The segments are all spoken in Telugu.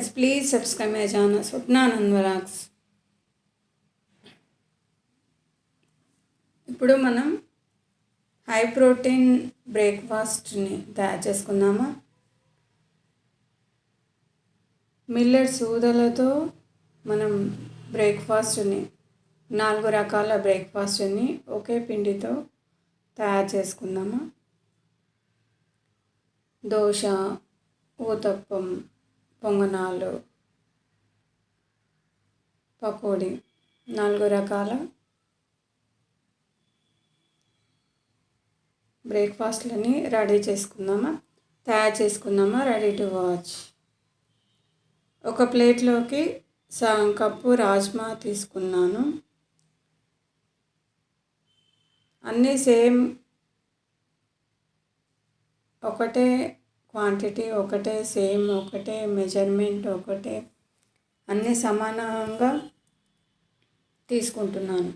Friends please subscribe my channel Swapnanand వరాక్స్ ఇప్పుడు మనం హై ప్రోటీన్ బ్రేక్ఫాస్ట్ని తయారు చేసుకుందామా? మిల్లెట్ ఊదలతో మనం బ్రేక్ఫాస్ట్ని నాలుగు రకాల బ్రేక్ఫాస్ట్ని ఒకే పిండితో తయారు చేసుకుందామా? దోశ ఊతప్పం పొంగనాలు పకోడీ నాలుగు రకాల బ్రేక్ఫాస్ట్లని రెడీ చేసుకుందామా? తయారు చేసుకుందామా? Ready to watch. ఒక ప్లేట్లోకి సగం కప్పు రాజ్మా తీసుకున్నాను. అన్నీ సేమ్ ఒకటే క్వాంటిటీ ఒకటే సేమ్ ఒకటే మెజర్మెంట్ ఒకటే అన్నీ సమానంగా తీసుకుంటున్నాను.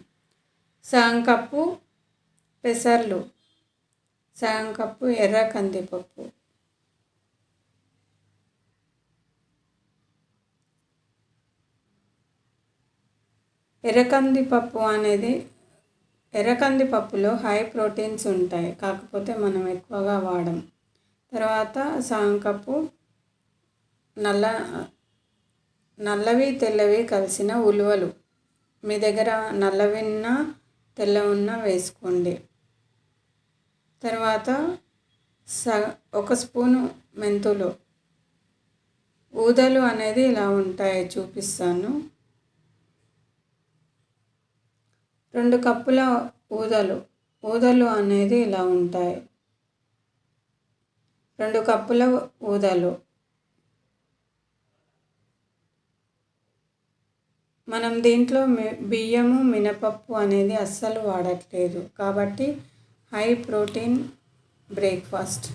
సగం కప్పు పెసర్లు సగం కప్పు ఎర్ర కందిపప్పు. ఎర్రకంది పప్పు అనేది ఎర్రకంది పప్పులో హై ప్రోటీన్స్ ఉంటాయి కాకపోతే మనం ఎక్కువగా వాడం. తర్వాత సగం కప్పు నల్ల నల్లవి తెల్లవి కలిసిన ఉలువలు. మీ దగ్గర నల్లవిన్న తెల్ల ఉన్న వేసుకోండి. తర్వాత స ఒక స్పూను మెంతులు. ఊదలు అనేది ఇలా ఉంటాయి చూపిస్తాను. రెండు కప్పుల ఊదలు. ఊదలు అనేది ఇలా ఉంటాయి. రెండు కప్పుల ఊదలు. మనం దీంట్లో బియ్యము మినపప్పు అనేది అస్సలు వాడట్లేదు. కాబట్టి హై ప్రోటీన్ బ్రేక్ఫాస్ట్.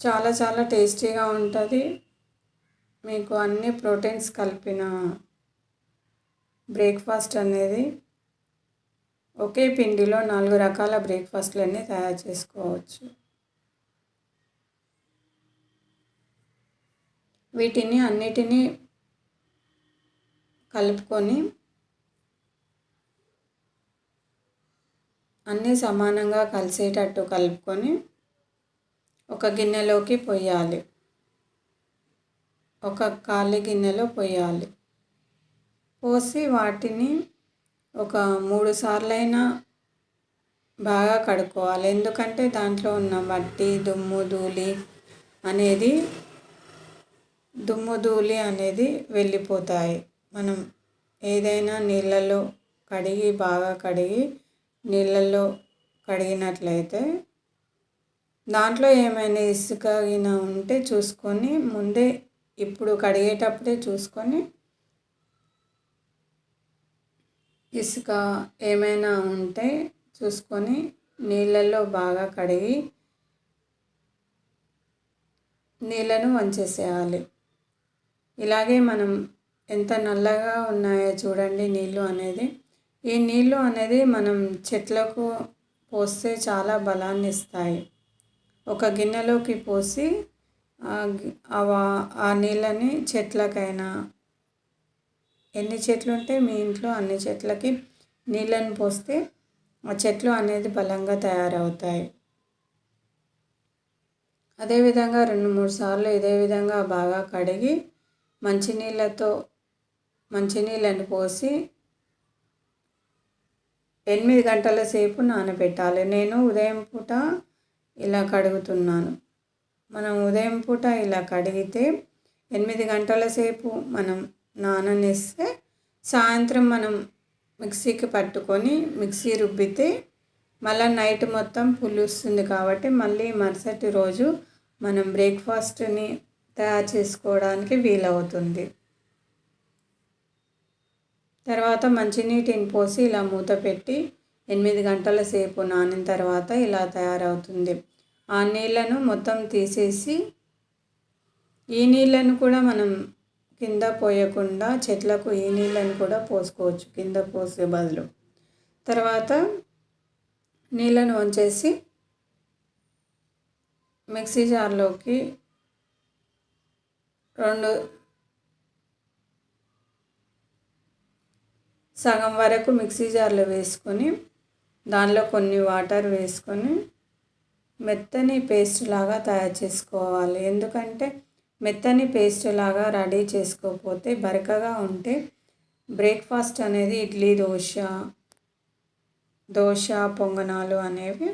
చాలా చాలా టేస్టీగా ఉంటుంది. మీకు అన్ని ప్రోటీన్స్ కలిపిన బ్రేక్ఫాస్ట్ అనేది ఒకే పిండిలో నాలుగు రకాల బ్రేక్ఫాస్ట్లన్నీ తయారు చేసుకోవచ్చు. వీటిని అన్నిటినీ కలుపుకొని అన్నీ సమానంగా కలిసేటట్టు కలుపుకొని ఒక గిన్నెలోకి పొయ్యాలి. ఒక ఖాళీ గిన్నెలో పోయాలి పోసి వాటిని ఒక మూడు సార్లైనా బాగా కడుక్కోవాలి. ఎందుకంటే దాంట్లో ఉన్న మట్టి దుమ్ము ధూళి అనేది దుమ్ము ధూళి అనేది వెళ్ళిపోతాయి. మనం ఏదైనా నీళ్ళల్లో కడిగి బాగా కడిగి నీళ్ళల్లో కడిగినట్లయితే దాంట్లో ఏమైనా ఇసుక ఉంటే చూసుకొని ముందే ఇప్పుడు కడిగేటప్పుడే చూసుకొని ఇసుక ఏమైనా ఉంటే చూసుకొని నీళ్ళల్లో బాగా కడిగి నీళ్ళను వంచేసేయాలి. ఇలాగే మనం ఎంత నల్లగా ఉన్నాయో చూడండి నీళ్ళు అనేది. ఈ నీళ్ళు అనేది మనం చెట్లకు పోస్తే చాలా బలాన్ని ఇస్తాయి. ఒక గిన్నెలోకి పోసి ఆ నీళ్ళని చెట్లకైనా ఎన్ని చెట్లు ఉంటే మీ ఇంట్లో అన్ని చెట్లకి నీళ్ళను పోస్తే ఆ చెట్లు అనేది బలంగా తయారవుతాయి. అదేవిధంగా రెండు మూడు సార్లు ఇదే విధంగా బాగా కడిగి మంచినీళ్ళతో మంచినీళ్ళని పోసి ఎనిమిది గంటల సేపు నానబెట్టాలి. నేను ఉదయం పూట ఇలా కడుగుతున్నాను. మనం ఉదయం పూట ఇలా కడిగితే ఎనిమిది గంటల సేపు మనం నాననిస్తే సాయంత్రం మనం మిక్సీకి పట్టుకొని మిక్సీ రుబ్బితే మళ్ళీ నైట్ మొత్తం పులుస్తుంది కాబట్టి మళ్ళీ మరుసటి రోజు మనం బ్రేక్ఫాస్ట్ని తయారు చేసుకోవడానికి వీలవుతుంది. తర్వాత మంచినీటిని పోసి ఇలా మూత పెట్టి ఎనిమిది గంటల సేపు నానిన తర్వాత ఇలా తయారవుతుంది. ఆ నీళ్ళను మొత్తం తీసేసి ఈ నీళ్ళను కూడా మనం కింద పోయకుండా చెట్లకు ఈ నీళ్ళను కూడా పోసుకోవచ్చు. కింద పోసే బదులు. తర్వాత నీళ్ళను వంచేసి మిక్సీ జార్లోకి రెండు సగం వరకు మిక్సీ జార్లో వేసుకొని దానిలో కొన్ని వాటర్ వేసుకొని మెత్తని పేస్ట్ లాగా తయారు చేసుకోవాలి. ఎందుకంటే మెత్తని పేస్ట్ లాగా రెడీ చేసుకోకపోతే బరకగా ఉంటే బ్రేక్ఫాస్ట్ అనేది ఇడ్లీ దోశ దోశ పొంగనాలు అనేవి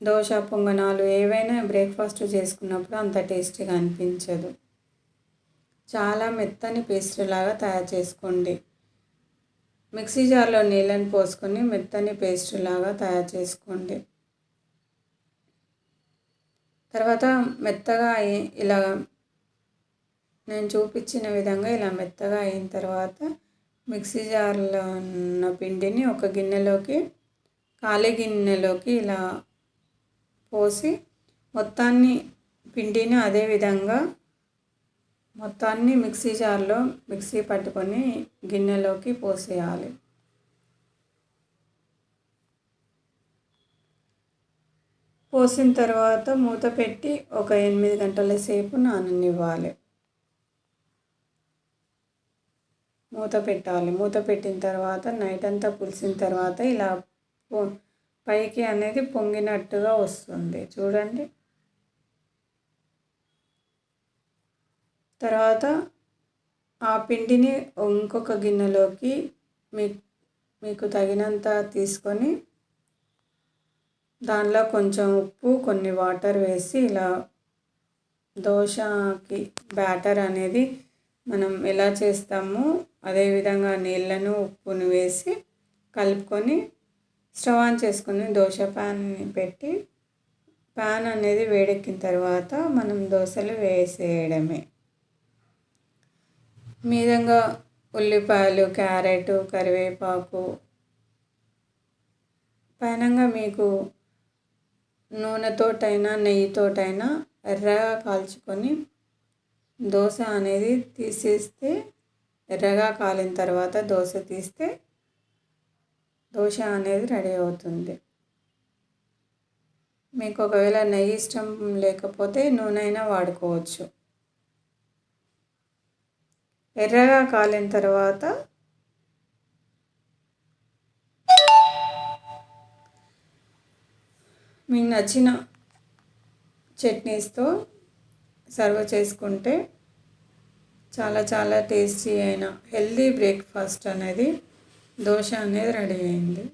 దోశ పొంగనాలు ఏవైనా బ్రేక్ఫాస్ట్ చేసుకున్నప్పుడు అంత టేస్టీగా అనిపించదు. చాలా మెత్తని పేస్ట్ లాగా తయారు చేసుకోండి. మిక్సీ జార్లో నీళ్ళని పోసుకొని మెత్తని పేస్ట్ లాగా తయారు చేసుకోండి. తర్వాత మెత్తగా ఇలా నేను చూపించిన విధంగా ఇలా మెత్తగా అయిన తర్వాత మిక్సీ జార్లో ఉన్న పిండిని ఒక గిన్నెలోకి ఖాళీ గిన్నెలోకి ఇలా పోసి మొత్తాన్ని పిండిని అదే విధంగా మొత్తాన్ని మిక్సీ జార్లో మిక్సీ పట్టుకొని గిన్నెలోకి పోసేయాలి. పోసిన తర్వాత మూత పెట్టి ఒక ఎనిమిది గంటల సేపు నాననివ్వాలి. మూత పెట్టాలి. మూత పెట్టిన తర్వాత నైట్ అంతా పులిసిన తర్వాత ఇలా పైకి అనేది పొంగినట్టుగా వస్తుంది. చూడండి. తర్వాత ఆ పిండిని ఇంకొక గిన్నెలోకి మీ మీకు తగినంత తీసుకొని దానిలో కొంచెం ఉప్పు కొన్ని వాటర్ వేసి ఇలా దోశకి బ్యాటర్ అనేది మనం ఎలా చేస్తామో అదేవిధంగా నీళ్ళను ఉప్పును వేసి కలుపుకొని స్టవ్ ఆన్ చేసుకొని దోశ ప్యాన్ని పెట్టి ప్యాన్ అనేది వేడెక్కిన తర్వాత మనం దోశలు వేసేయడమే. మీదంగా ఉల్లిపాయలు క్యారెట్ కరివేపాకు పైనంగా మీకు నూనెతోటైనా నెయ్యితోటైనా ఎర్రగా కాల్చుకొని దోశ అనేది తీసేస్తే ఎర్రగా కాలిన తర్వాత దోశ తీస్తే దోశ అనేది రెడీ అవుతుంది. మీకు ఒకవేళ నెయ్యి ఇష్టం లేకపోతే నూనె అయినా వాడుకోవచ్చు. ఎర్రగా కాలిన తర్వాత మీకు నచ్చిన చట్నీస్తో సర్వ్ చేసుకుంటే చాలా చాలా టేస్టీ అయిన హెల్దీ బ్రేక్ఫాస్ట్ అనేది దోశ అనేది రెడీ అయింది.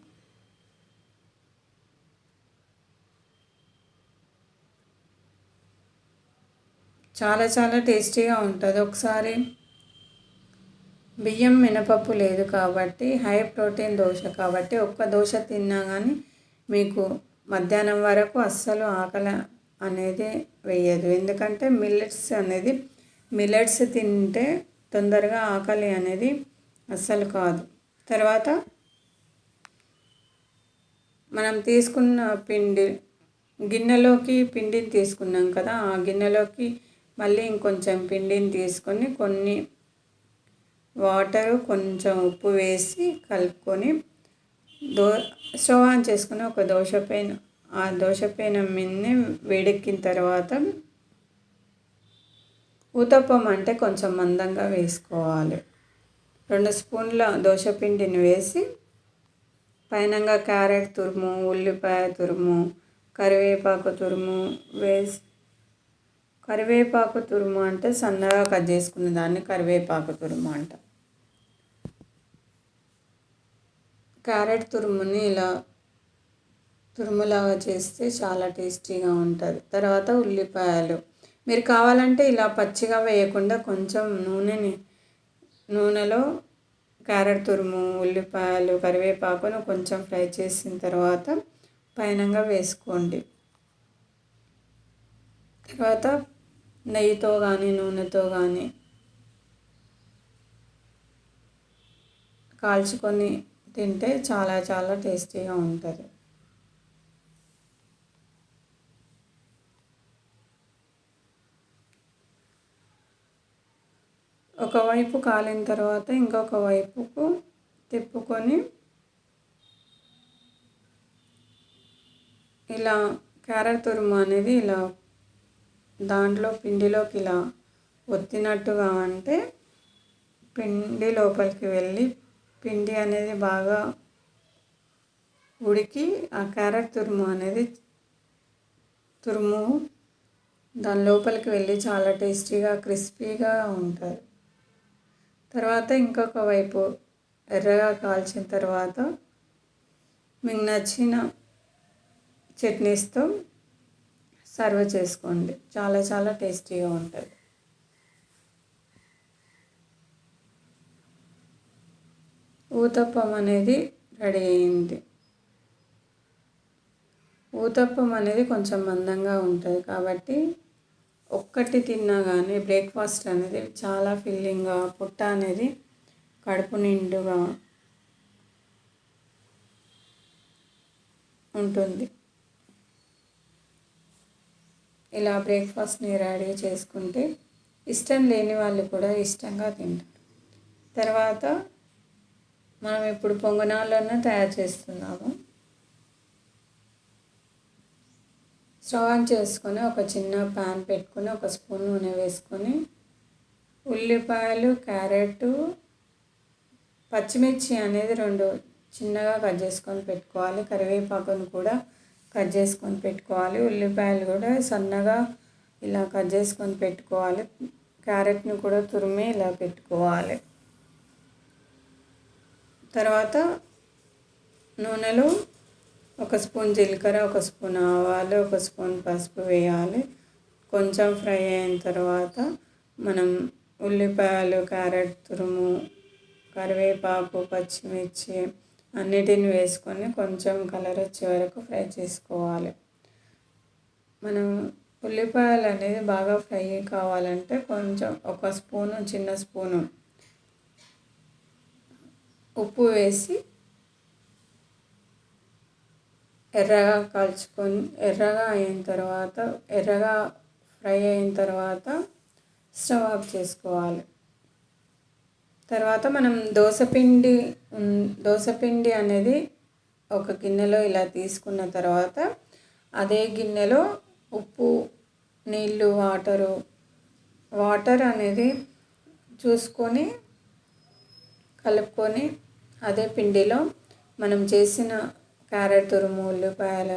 చాలా చాలా టేస్టీగా ఉంటుంది. ఒకసారి బియ్యం మినపప్పు లేదు కాబట్టి హై ప్రోటీన్ దోశ కాబట్టి ఒక్క దోశ తిన్నా కానీ మీకు మధ్యాహ్నం వరకు అస్సలు ఆకలి అనేది వేయదు. ఎందుకంటే మిల్లెట్స్ అనేది మిల్లెట్స్ తింటే తొందరగా ఆకలి అనేది అస్సలు కాదు. తర్వాత మనం తీసుకున్న పిండి గిన్నెలోకి పిండిని తీసుకున్నాం కదా ఆ గిన్నెలోకి మళ్ళీ ఇంకొంచెం పిండిని తీసుకొని కొన్ని వాటరు కొంచెం ఉప్పు వేసి కలుపుకొని దో స్టవ్ ఆన్ చేసుకుని ఒక దోశ పెయిన్ ఆ దోశ పెయిన్ మీదనే వేడెక్కిన తర్వాత ఊతప్పం అంటే కొంచెం మందంగా వేసుకోవాలి. రెండు స్పూన్ల దోశ పిండిని వేసి పైనంగా క్యారెట్ తురుము ఉల్లిపాయ తురుము కరివేపాకు తురుము వేసి కరివేపాకు తురుము అంటే సన్నగా కట్ చేసుకున్న దాన్ని కరివేపాకు తురుము అంట. క్యారెట్ తురుముని ఇలా తురుములాగా చేస్తే చాలా టేస్టీగా ఉంటుంది. తర్వాత ఉల్లిపాయలు. మీరు కావాలంటే ఇలా పచ్చిగా వేయకుండా కొంచెం నూనెని నూనెలో క్యారెట్ తురుము ఉల్లిపాయలు కరివేపాకును కొంచెం ఫ్రై చేసిన తర్వాత పైనంగా వేసుకోండి. తర్వాత నెయ్యితో కానీ నూనెతో కానీ కాల్చుకొని తింటే చాలా చాలా టేస్టీగా ఉంటుంది. ఒకవైపు కాలిన తర్వాత ఇంకొక వైపుకు తిప్పుకొని ఇలా క్యారెట్ తురుము అనేది ఇలా దాంట్లో పిండిలోకి ఇలా ఒత్తినట్టుగా అంటే పిండి లోపలికి వెళ్ళి పిండి అనేది బాగా ఉడికి ఆ క్యారెట్ తురుము అనేది తురుము దాని లోపలికి వెళ్ళి చాలా టేస్టీగా క్రిస్పీగా ఉంటుంది. తర్వాత ఇంకొక వైపు ఎర్రగా కాల్చిన తర్వాత మీకు నచ్చిన చట్నీస్తో సర్వ్ చేసుకోండి. చాలా చాలా టేస్టీగా ఉంటుంది. ఊతప్పం అనేది రెడీ అయింది. ఊతప్పం అనేది కొంచెం మందంగా ఉంటుంది కాబట్టి ఒక్కటి తిన్నా కానీ బ్రేక్ఫాస్ట్ అనేది చాలా ఫిల్లింగ్గా పుట్ట అనేది కడుపు నిండుగా ఉంటుంది. ఇలా బ్రేక్ఫాస్ట్ని రెడీ చేసుకుంటే ఇష్టం లేని వాళ్ళు కూడా ఇష్టంగా తింటారు. తర్వాత మనం ఇప్పుడు పొంగనాలను తయారు చేస్తున్నాము. స్టవ్ ఆన్ చేసుకొని ఒక చిన్న ప్యాన్ పెట్టుకొని ఒక స్పూన్ నూనె వేసుకొని ఉల్లిపాయలు క్యారెట్ పచ్చిమిర్చి అనేది రెండు చిన్నగా కట్ చేసుకొని పెట్టుకోవాలి. కరివేపాకును కూడా కట్ చేసుకొని పెట్టుకోవాలి. ఉల్లిపాయలు కూడా సన్నగా ఇలా కట్ చేసుకొని పెట్టుకోవాలి. క్యారెట్ని కూడా తురిమి ఇలా పెట్టుకోవాలి. తర్వాత నూనెలో ఒక స్పూన్ జీలకర్ర ఒక స్పూన్ ఆవాలు ఒక స్పూన్ పసుపు వేయాలి. కొంచెం ఫ్రై అయిన తర్వాత మనం ఉల్లిపాయలు క్యారెట్ తురుము కరివేపాకు పచ్చిమిర్చి అన్నిటిని వేసుకొని కొంచెం కలర్ వచ్చే వరకు ఫ్రై చేసుకోవాలి. మనం ఉల్లిపాయలు అనేది బాగా ఫ్రై కావాలంటే కొంచెం ఒక స్పూను చిన్న స్పూను ఉప్పు వేసి ఎర్రగా కాల్చుకొని ఎర్రగా అయిన తర్వాత ఎర్రగా ఫ్రై అయిన తర్వాత స్టవ్ ఆఫ్ చేసుకోవాలి. తర్వాత మనం దోసపిండి దోసపిండి అనేది ఒక గిన్నెలో ఇలా తీసుకున్న తర్వాత అదే గిన్నెలో ఉప్పు నీళ్ళు వాటరు వాటర్ అనేది చూసుకొని కలుపుకొని అదే పిండిలో మనం చేసిన క్యారెట్ తురుము ఉల్లిపాయలు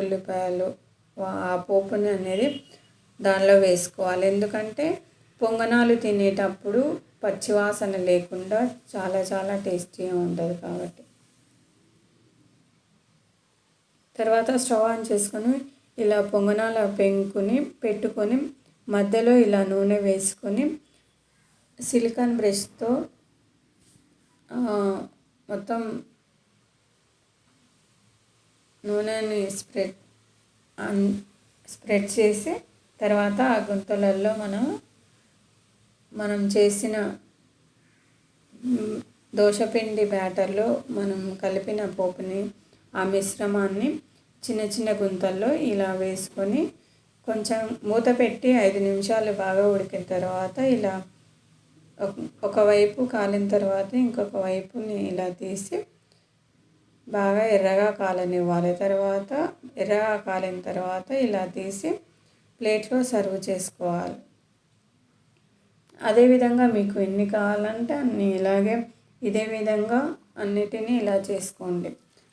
ఉల్లిపాయలు ఆ పోపుని అనేది దానిలో వేసుకోవాలి. ఎందుకంటే పొంగనాలు తినేటప్పుడు పచ్చివాసన లేకుండా చాలా చాలా టేస్టీగా ఉంటుంది కాబట్టి. తర్వాత స్టవ్ ఆన్ చేసుకొని ఇలా పొంగనాల పెంకుని పెట్టుకొని మధ్యలో ఇలా నూనె వేసుకొని సిలికాన్ బ్రష్తో మొత్తం నూనెని స్ప్రెడ్ స్ప్రెడ్ చేసి తర్వాత ఆ గుంతలలో మనం మనం చేసిన దోశపిండి బ్యాటర్లో మనం కలిపిన పోపుని ఆ మిశ్రమాన్ని చిన్న చిన్న గుంతల్లో ఇలా వేసుకొని కొంచెం మూత పెట్టి ఐదు నిమిషాలు బాగా ఉడికిన తర్వాత ఇలా ఒకవైపు కాలిన తర్వాత ఇంకొక వైపుని ఇలా తీసి బాగా ఎర్రగా కాలనివ్వాలి. తర్వాత ఎర్రగా కాలిన తర్వాత ఇలా తీసి ప్లేట్లో సర్వ్ చేసుకోవాలి. అదేవిధంగా మీకు ఎన్ని కావాలంటే అన్ని ఇలాగే ఇదే విధంగా అన్నిటినీ ఇలా చేసుకోండి.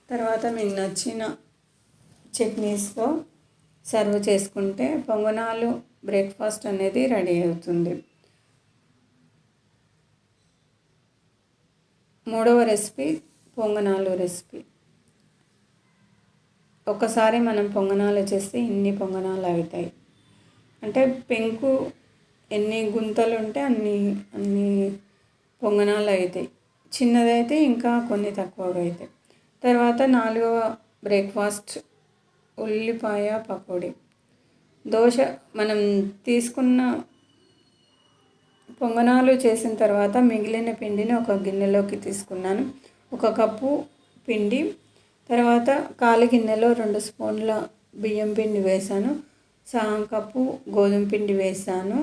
తర్వాత మీకు నచ్చిన చట్నీస్తో సర్వ్ చేసుకుంటే పొంగనాలు బ్రేక్ఫాస్ట్ అనేది రెడీ అవుతుంది. మూడవ రెసిపీ పొంగనాలు రెసిపీ. ఒకసారి మనం పొంగనాలు చేస్తే ఇన్ని పొంగనాలు అవుతాయి. అంటే పెంకు ఎన్ని గుంతలు ఉంటే అన్ని అన్ని పొంగనాలు అవుతాయి. చిన్నదైతే ఇంకా కొన్ని తక్కువగా అవుతాయి. తర్వాత నాలుగవ బ్రేక్ఫాస్ట్ ఉల్లిపాయ పకోడీ. దోశ మనం తీసుకున్న పొంగనాలు చేసిన తర్వాత మిగిలిన పిండిని ఒక గిన్నెలోకి తీసుకున్నాను. ఒక కప్పు పిండి తర్వాత కాలి గిన్నెలో రెండు స్పూన్ల బియ్యం పిండి వేసాను సగం కప్పు గోధుమ పిండి వేసాను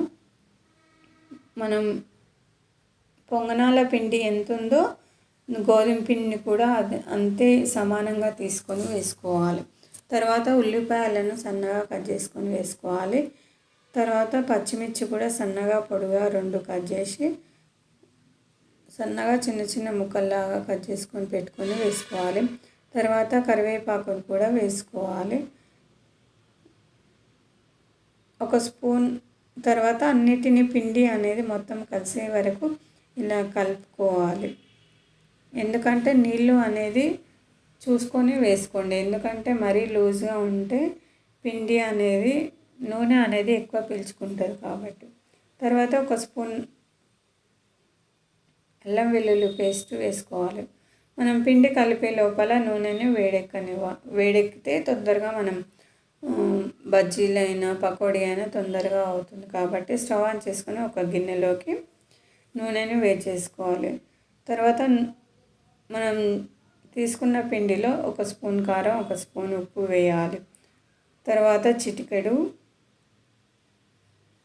మనం పొంగనాల పిండి ఎంత ఉందో గోధుమ పిండిని కూడా అది అంతే సమానంగా తీసుకొని వేసుకోవాలి. తర్వాత ఉల్లిపాయలను సన్నగా కట్ చేసుకొని వేసుకోవాలి. తర్వాత పచ్చిమిర్చి కూడా సన్నగా పొడుగా రెండు కట్ చేసి సన్నగా చిన్న చిన్న ముక్కల్లాగా కట్ చేసుకొని పెట్టుకొని వేసుకోవాలి. తర్వాత కరివేపాకును కూడా వేసుకోవాలి. ఒక స్పూన్ తర్వాత అన్నిటిని పిండి అనేది మొత్తం కలిసే వరకు ఇలా కలుపుకోవాలి. ఎందుకంటే నీళ్ళు అనేది చూసుకొని వేసుకోండి. ఎందుకంటే మరీ లూజ్గా ఉంటే పిండి అనేది నూనె అనేది ఎక్కువ పీల్చుకుంటుంది కాబట్టి. తర్వాత ఒక స్పూన్ అల్లం వెల్లుల్లి పేస్ట్ వేసుకోవాలి. మనం పిండి కలిపే లోపల నూనెని వేడెక్కనివ్వ వేడెక్కితే తొందరగా మనం బజ్జీలైనా పకోడీ అయినా తొందరగా అవుతుంది. కాబట్టి స్టవ్ ఆన్ చేసుకొని ఒక గిన్నెలోకి నూనెని వేడి చేసుకోవాలి తర్వాత మనం తీసుకున్న పిండిలో ఒక స్పూన్ కారం ఒక స్పూన్ ఉప్పు వేయాలి. తర్వాత చిటికెడు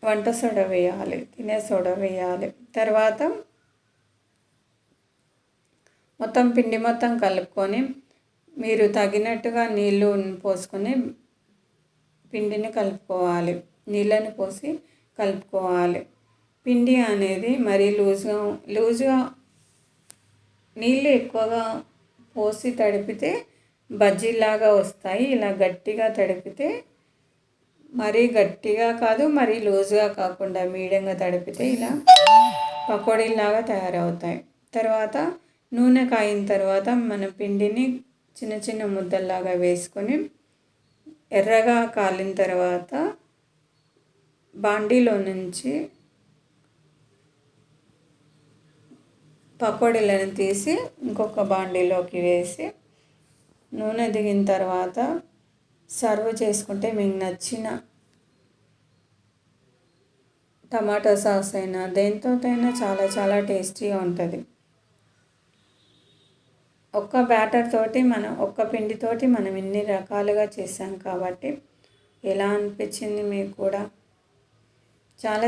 వంట సోడా వేయాలి. తినే సోడా వేయాలి. తర్వాత మొత్తం పిండి మొత్తం కలుపుకొని మీరు తగినట్టుగా నీళ్ళు పోసుకొని పిండిని కలుపుకోవాలి. నీళ్ళని పోసి కలుపుకోవాలి. పిండి అనేది మరీ లూజ్గా లూజ్గా నీళ్ళు ఎక్కువగా పోసి తడిపితే బజ్జీలాగా వస్తాయి. ఇలా గట్టిగా తడిపితే మరీ గట్టిగా కాదు మరీ లూజ్గా కాకుండా మీడియంగా తడిపితే ఇలా పకోడీలాగా తయారవుతాయి. తర్వాత నూనె కాయిన తర్వాత మన పిండిని చిన్న చిన్న ముద్దల్లాగా వేసుకొని ఎర్రగా కాలిన తర్వాత బాండీలో నుంచి పకోడీలను తీసి ఇంకొక బాండీలోకి వేసి నూనె దిగిన తర్వాత సర్వ్ చేసుకుంటే మీకు నచ్చిన టమాటో సాస్ అయినా దేనితోటైనా చాలా చాలా టేస్టీగా ఉంటుంది. ఒక్క బ్యాటర్ తోటి మనం ఒక్క పిండితోటి మనం ఇన్ని రకాలుగా చేసాం కాబట్టి ఎలా అనిపించింది మీకు కూడా? చాలా